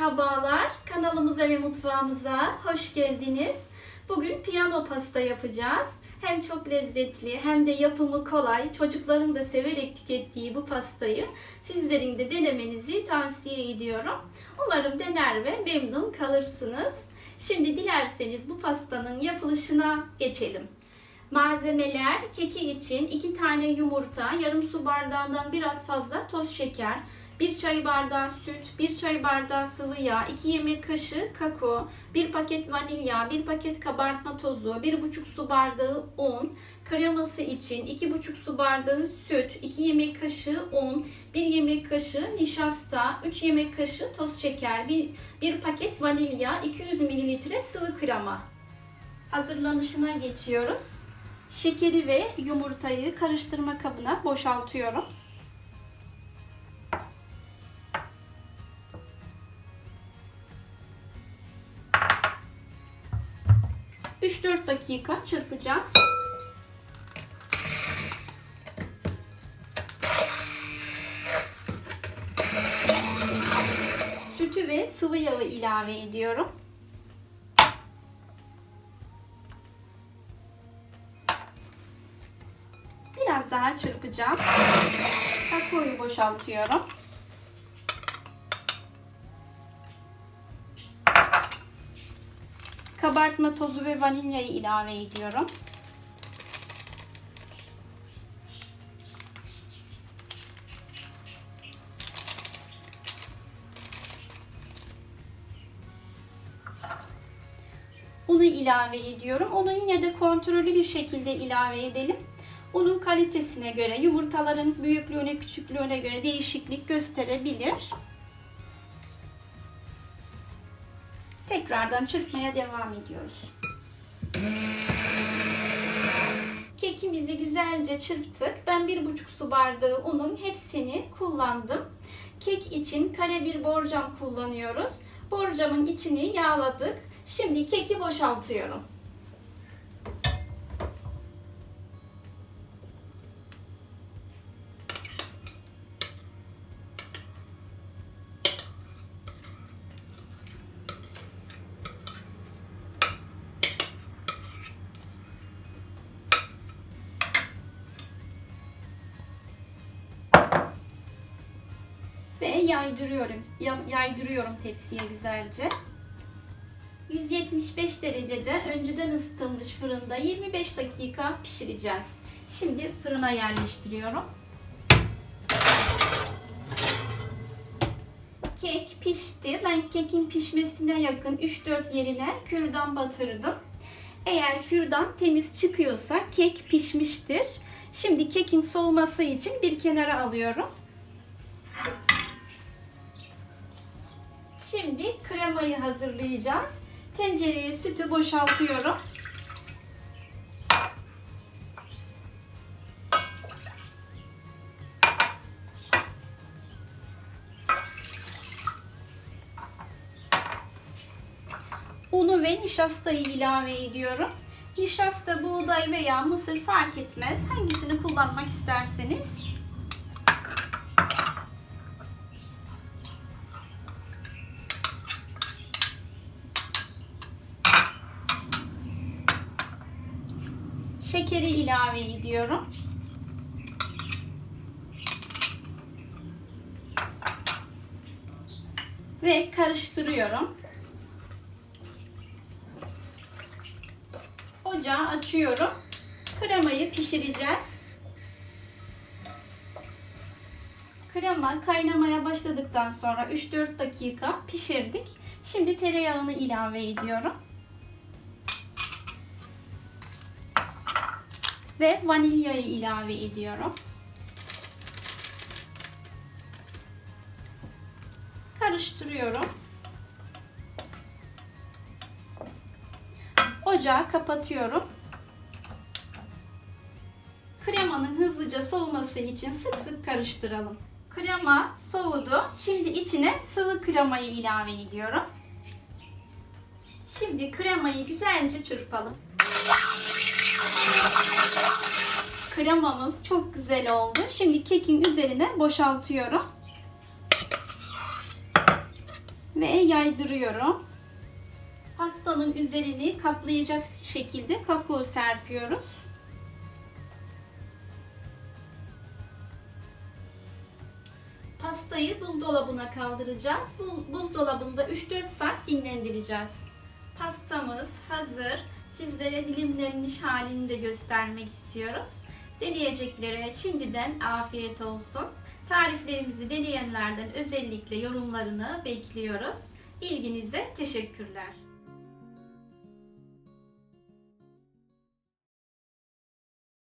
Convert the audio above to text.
Merhabalar, kanalımıza ve mutfağımıza hoş geldiniz. Bugün piyano pasta yapacağız. Hem çok lezzetli hem de yapımı kolay, çocukların da severek tükettiği bu pastayı sizlerin de denemenizi tavsiye ediyorum. Umarım dener ve memnun kalırsınız. Şimdi dilerseniz bu pastanın yapılışına geçelim. Malzemeler keki için 2 tane yumurta, yarım su bardağından biraz fazla toz şeker, 1 çay bardağı süt, 1 çay bardağı sıvı yağ, 2 yemek kaşığı kakao, 1 paket vanilya, 1 paket kabartma tozu, 1,5 su bardağı un, kreması için 2,5 su bardağı süt, 2 yemek kaşığı un, 1 yemek kaşığı nişasta, 3 yemek kaşığı toz şeker, 1, 1 paket vanilya, 200 mililitre sıvı krema. Hazırlanışına geçiyoruz. Şekeri ve yumurtayı karıştırma kabına boşaltıyorum. 3-4 dakika çırpacağız. Sütü ve sıvı yağı ilave ediyorum. Biraz daha çırpacağım. Kakaoyu boşaltıyorum. Kabartma tozu ve vanilyayı ilave ediyorum. Unu ilave ediyorum. Onu yine de kontrollü bir şekilde ilave edelim. Unun kalitesine göre, yumurtaların büyüklüğüne, küçüklüğüne göre değişiklik gösterebilir. Tekrardan çırpmaya devam ediyoruz. Kekimizi güzelce çırptık. Ben bir buçuk su bardağı unun hepsini kullandım. Kek için kare bir borcam kullanıyoruz. Borcamın içini yağladık. Şimdi keki boşaltıyorum. Yaydırıyorum. Ya- Yaydırıyorum tepsiye güzelce. 175 derecede önceden ısıtılmış fırında 25 dakika pişireceğiz. Şimdi fırına yerleştiriyorum. Kek pişti. Ben kekin pişmesine yakın 3-4 yerine kürdan batırdım. Eğer kürdan temiz çıkıyorsa kek pişmiştir. Şimdi kekin soğuması için bir kenara alıyorum. Şimdi kremayı hazırlayacağız. Tencereye sütü boşaltıyorum. Unu ve nişastayı ilave ediyorum. Nişasta, buğday veya mısır fark etmez. Hangisini kullanmak isterseniz. Şekeri ilave ediyorum. Ve karıştırıyorum. Ocağı açıyorum. Kremayı pişireceğiz. Krema kaynamaya başladıktan sonra 3-4 dakika pişirdik. Şimdi tereyağını ilave ediyorum. Ve vanilyayı ilave ediyorum. Karıştırıyorum. Ocağı kapatıyorum. Kremanın hızlıca soğuması için sık sık karıştıralım. Krema soğudu. Şimdi içine sıvı kremayı ilave ediyorum. Şimdi kremayı güzelce çırpalım. Kremamız çok güzel oldu. Şimdi kekin üzerine boşaltıyorum. ve yaydırıyorum. Pastanın üzerini kaplayacak şekilde kakao serpiyoruz. Pastayı buzdolabına kaldıracağız. Bu buzdolabında 3-4 saat dinlendireceğiz. Pastamız hazır. Sizlere dilimlenmiş halini de göstermek istiyoruz. Deneyeceklere şimdiden afiyet olsun. Tariflerimizi deneyenlerden özellikle yorumlarını bekliyoruz. İlginize teşekkürler.